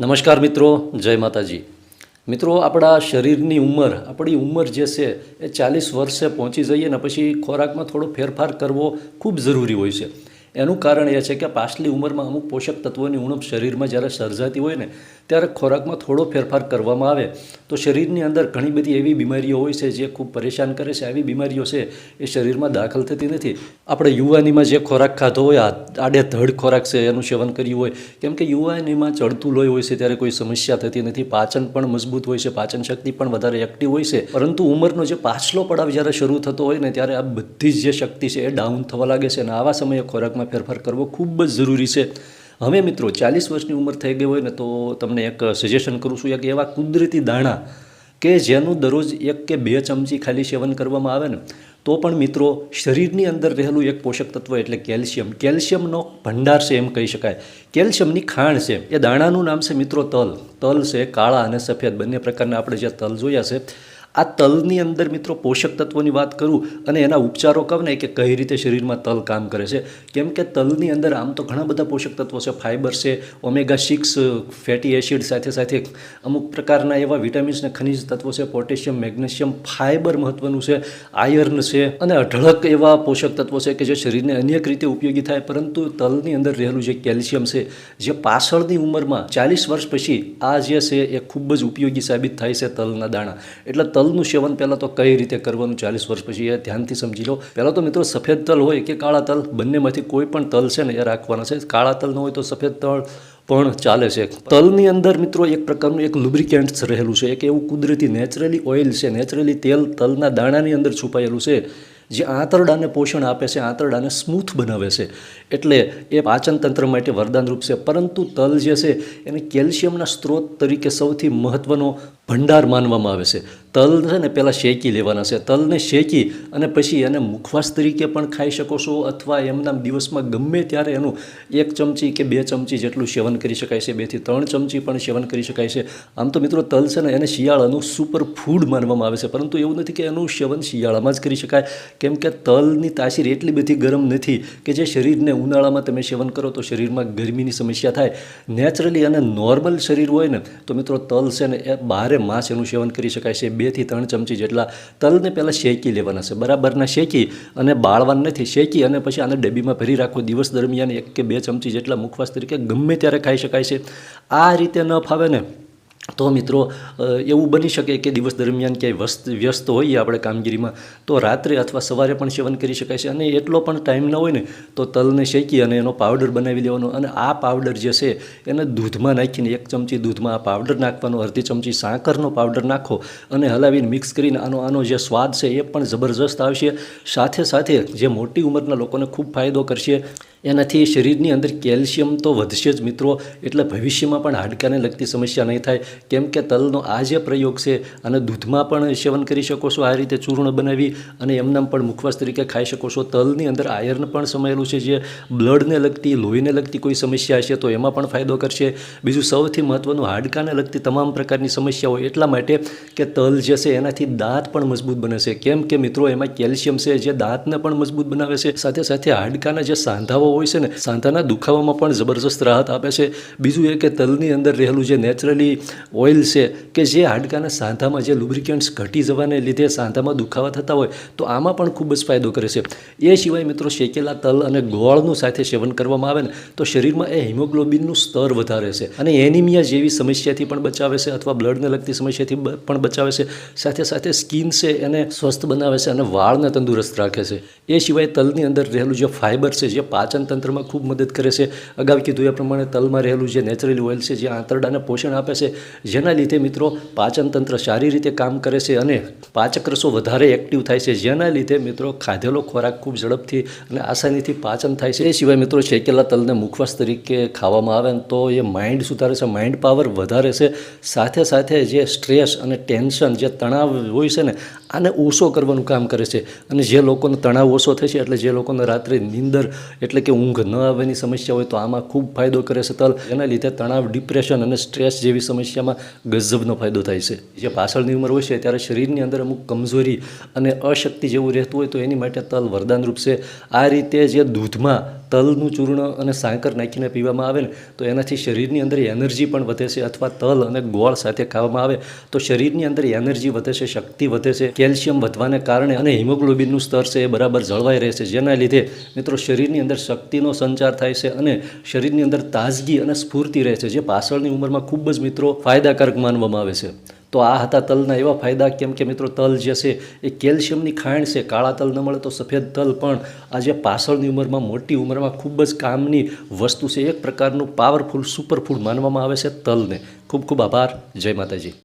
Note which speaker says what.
Speaker 1: નમસ્કાર મિત્રો, જય માતાજી. મિત્રો, આપણા શરીરની ઉંમર, આપણી ઉંમર જે છે એ ચાલીસ વર્ષે પહોંચી જઈએ ને પછી ખોરાકમાં થોડો ફેરફાર કરવો ખૂબ જરૂરી હોય છે. એનું કારણ એ છે કે પાછલી ઉંમરમાં અમુક પોષક તત્વોની ઉણપ શરીરમાં જ્યારે સર્જાતી હોય ને ત્યારે ખોરાકમાં થોડો ફેરફાર કરવામાં આવે તો શરીરની અંદર ઘણી બધી એવી બીમારીઓ હોય છે જે ખૂબ પરેશાન કરે છે. આવી બીમારીઓ છે એ શરીરમાં દાખલ થતી નથી. આપણે યુવાનીમાં જે ખોરાક ખાધો હોય, આ આડે ધડ ખોરાક છે એનું સેવન કર્યું હોય, કેમ કે યુવાનીમાં ચડતું લોહી હોય છે ત્યારે કોઈ સમસ્યા થતી નથી. પાચન પણ મજબૂત હોય છે, પાચન શક્તિ પણ વધારે એક્ટિવ હોય છે. પરંતુ ઉંમરનો જે પાછલો પડાવ જ્યારે શરૂ થતો હોય ને ત્યારે આ બધી જ જે શક્તિ છે એ ડાઉન થવા લાગે છે અને આવા સમયે ખોરાકમાં ફેરફાર કરવો ખૂબ જ જરૂરી છે. હવે મિત્રો, ચાલીસ વર્ષની ઉંમર થઈ ગઈ હોય ને તો તમને એક સજેશન કરું છું, એક એવા કુદરતી દાણા કે જેનું દરરોજ એક કે બે ચમચી ખાલી સેવન કરવામાં આવે ને, તો પણ મિત્રો શરીરની અંદર રહેલું એક પોષક તત્વ એટલે કેલ્શિયમ. કેલ્શિયમનો ભંડાર છે એમ કહી શકાય. કેલ્શિયમની ખાણ છે. એ દાણાનું નામ છે મિત્રો તલ. તલ છે કાળા અને સફેદ. બંને પ્રકારના આપણે જે તલ જોયા છે આ તલની અંદર મિત્રો પોષક તત્વોની વાત કરું અને એના ઉપચારો કહું ને કે કઈ રીતે શરીરમાં તલ કામ કરે છે. કેમ કે તલની અંદર આમ તો ઘણા બધા પોષક તત્વો છે. ફાઇબર છે, ઓમેગા સિક્સ, ફેટી એસિડ સાથે સાથે અમુક પ્રકારના એવા વિટામિન્સ ને ખનિજ તત્વો છે. પોટેશિયમ, મેગ્નેશિયમ ફાઇબર મહત્વનું છે. આયર્ન છે અને અઢળક એવા પોષક તત્વો છે કે જે શરીરને અનેક રીતે ઉપયોગી થાય. પરંતુ તલની અંદર રહેલું જે કેલ્શિયમ છે, જે પાછળની ઉંમરમાં ચાલીસ વર્ષ પછી આ જે છે એ ખૂબ જ ઉપયોગી સાબિત થાય છે તલના દાણા. એટલે તલનું સેવન પહેલાં તો કઈ રીતે કરવાનું ચાલીસ વર્ષ પછી એ ધ્યાનથી સમજી લો. પહેલાં તો મિત્રો સફેદ તલ હોય કે કાળા તલ, બંનેમાંથી કોઈ પણ તલ છે ને એ રાખવાના છે. કાળા તલ ન હોય તો સફેદ તલ પણ ચાલે છે. તલની અંદર મિત્રો એક પ્રકારનું એક લુબ્રિકેન્ટ રહેલું છે. એક એવું કુદરતી નેચરલી ઓઇલ છે. નેચરલી તેલ તલના દાણાની અંદર છુપાયેલું છે. જે આંતરડાને પોષણ આપે છે. આંતરડાને સ્મૂથ બનાવે છે. એટલે એ પાચન તંત્ર માટે વરદાનરૂપ છે. પરંતુ તલ જે છે એને કેલ્શિયમના સ્ત્રોત તરીકે સૌથી મહત્ત્વનો ભંડાર માનવામાં આવે છે. તલ છે ને પહેલાં શેકી લેવાના છે. તલને શેકી અને પછી એને મુખવાસ તરીકે પણ ખાઈ શકો છો અથવા એમના દિવસમાં ગમે ત્યારે એનું એક ચમચી કે બે ચમચી જેટલું સેવન કરી શકાય છે. બેથી ત્રણ ચમચી પણ સેવન કરી શકાય છે. આમ તો મિત્રો તલ છે ને એને શિયાળાનું સુપર ફૂડ માનવામાં આવે છે. પરંતુ એવું નથી કે એનું સેવન શિયાળામાં જ કરી શકાય. કેમ કે તલની તાસીર એટલી બધી ગરમ નથી કે જે શરીરને ઉનાળામાં તમે સેવન કરો તો શરીરમાં ગરમીની સમસ્યા થાય. નેચરલી અને નોર્મલ શરીર હોય ને તો મિત્રો તલ છે ને એ બારે માસ એનું સેવન કરી શકાય છે. બેથી ત્રણ ચમચી જેટલા તલને પહેલાં શેકી લેવાના છે. બરાબરના શેકી અને બાળવાનું નથી શેકી અને પછી આને ડબ્બીમાં ભરી રાખો દિવસ દરમિયાન એક કે બે ચમચી જેટલા મુખવાસ તરીકે ગમે ત્યારે ખાઈ શકાય છે. આ રીતે ન ફાવે ને તો મિત્રો એવું બની શકે કે દિવસ દરમિયાન ક્યાંય વ્યસ્ત વ્યસ્ત હોઈએ આપણે કામગીરીમાં, તો રાત્રે અથવા સવારે પણ સેવન કરી શકાય છે. અને એટલો પણ ટાઈમ ન હોય ને, તો તલને શેકી અને એનો પાવડર બનાવી લેવાનો. અને આ પાવડર જે છે, એને દૂધમાં નાખીને, એક ચમચી દૂધમાં આ પાવડર નાખવાનો, અડધી ચમચી સાકરનો પાવડર નાખો અને હલાવીને મિક્સ કરીને આનો આનો જે સ્વાદ છે, એ પણ જબરજસ્ત આવશે. સાથે સાથે જે મોટી ઉંમરના લોકોને ખૂબ ફાયદો કરશે, એનાથી શરીરની અંદર કેલ્શિયમ તો વધશે જ મિત્રો. એટલે ભવિષ્યમાં પણ હાડકાને લગતી સમસ્યા નહીં થાય. કેમ કે તલનો આ જે પ્રયોગ છે અને દૂધમાં પણ સેવન કરી શકો છો, આ રીતે ચૂર્ણ બનાવી અને એમનામ પણ મુખવાસ તરીકે ખાઈ શકો છો. તલની અંદર આયર્ન પણ સમાયેલું છે, જે બ્લડને લગતી, લોહીને લગતી કોઈ સમસ્યા હશે તો એમાં પણ ફાયદો કરશે. બીજું સૌથી મહત્ત્વનું હાડકાને લગતી તમામ પ્રકારની સમસ્યાઓ એટલા માટે કે તલ જે છે એનાથી દાંત પણ મજબૂત બને છે. કેમ કે મિત્રો, એમાં કેલ્શિયમ છે જે દાંતને પણ મજબૂત બનાવે છે. સાથે સાથે હાડકાના જે સાંધાઓ હોય છે ને, સાંધાના દુખાવામાં પણ જબરજસ્ત રાહત આપે છે. બીજું એ કે તલની અંદર રહેલું જે નેચરલી ઓઇલ છે કે જે હાડકાના સાંધામાં જે લુબ્રિકેન્ટ્સ ઘટી જવાને લીધે સાંધામાં દુખાવા થતા હોય, તો આમાં પણ ખૂબ જ ફાયદો કરે છે. એ સિવાય મિત્રો શેકેલા તલ અને ગોળનું સાથે સેવન કરવામાં આવે ને, તો શરીરમાં એ હિમોગ્લોબિનનું સ્તર વધારે છે અને એનિમિયા જેવી સમસ્યાથી પણ બચાવે છે અથવા બ્લડને લગતી સમસ્યાથી પણ બચાવે છે. સાથે સાથે સ્કિન છે એને સ્વસ્થ બનાવે છે અને વાળને તંદુરસ્ત રાખે છે. એ સિવાય તલની અંદર રહેલું જે ફાઇબર છે, જે પાચન તંત્રમાં ખૂબ મદદ કરે છે. અગાઉ કીધું એ પ્રમાણે તલમાં રહેલું જે નેચરલ ઓઇલ છે, જે આંતરડાને પોષણ આપે છે જેના લીધે મિત્રો પાચનતંત્ર સારી રીતે કામ કરે છે અને પાચક રસો વધારે એક્ટિવ થાય છે. જેના લીધે મિત્રો ખાધેલો ખોરાક ખૂબ ઝડપથી અને આસાનીથી પાચન થાય છે. એ સિવાય મિત્રો શેકેલા તલને મુખવાસ તરીકે ખાવામાં આવે તો એ માઇન્ડ સુધારે છે. માઇન્ડ પાવર વધારે છે. સાથે સાથે જે સ્ટ્રેસ અને ટેન્શન જે તણાવ હોય છે ને આને ઓછો કરવાનું કામ કરે છે. અને જે લોકોનો તણાવ ઓછો થશે એટલે જે લોકોને રાત્રે નીંદર એટલે કે ઊંઘ ન આવવાની સમસ્યા હોય તો આમાં ખૂબ ફાયદો કરે છે તલ. એના લીધે તણાવ, ડિપ્રેશન અને સ્ટ્રેસ જેવી સમસ્યામાં ગજબનો ફાયદો થાય છે. જે પાછળની ઉંમર હોય છે, ત્યારે શરીરની અંદર અમુક કમજોરી અને અશક્તિ જેવું રહેતું હોય તો એની માટે તલ વરદાનરૂપ છે. આ રીતે જે દૂધમાં તલનું ચૂર્ણ અને સાંકર નાખીને પીવામાં આવે ને, તો એનાથી શરીરની અંદર એનર્જી પણ વધે છે. અથવા તલ અને ગોળ સાથે ખાવામાં આવે તો શરીરની અંદર એનર્જી વધે છે, શક્તિ વધે છે. કેલ્શિયમ વધવાને કારણે અને હિમોગ્લોબિનનું સ્તર છે એ બરાબર જળવાઈ રહે છે જેના લીધે મિત્રો શરીરની અંદર શક્તિનો સંચાર થાય છે અને શરીરની અંદર તાજગી અને સ્ફૂર્તિ રહે છે, જે પાછળની ઉંમરમાં ખૂબ જ મિત્રો ફાયદાકારક માનવામાં આવે છે. તો આ હતા તલના એવા ફાયદા, કેમ કે મિત્રો તલ જે છે એ કેલ્શિયમની ખાંડ છે, કાળા તલ ન મળે તો સફેદ તલ પણ આજે પાછળની ઉંમરમાં, મોટી ઉંમરમાં ખૂબ જ કામની વસ્તુ છે. એક પ્રકારનું પાવરફુલ સુપરફૂડ માનવામાં આવે છે તલને. ખૂબ ખૂબ આભાર. જય માતાજી.